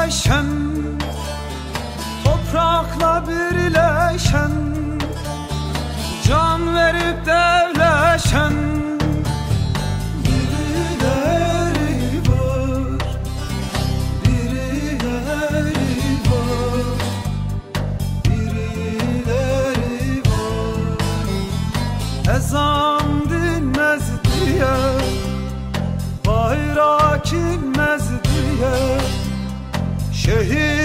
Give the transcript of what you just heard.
Dertleşen Toprakla birleşen Can verip devleşen Birileri var Birileri var Birileri var. Ezan Bayrak inmez diye Şehit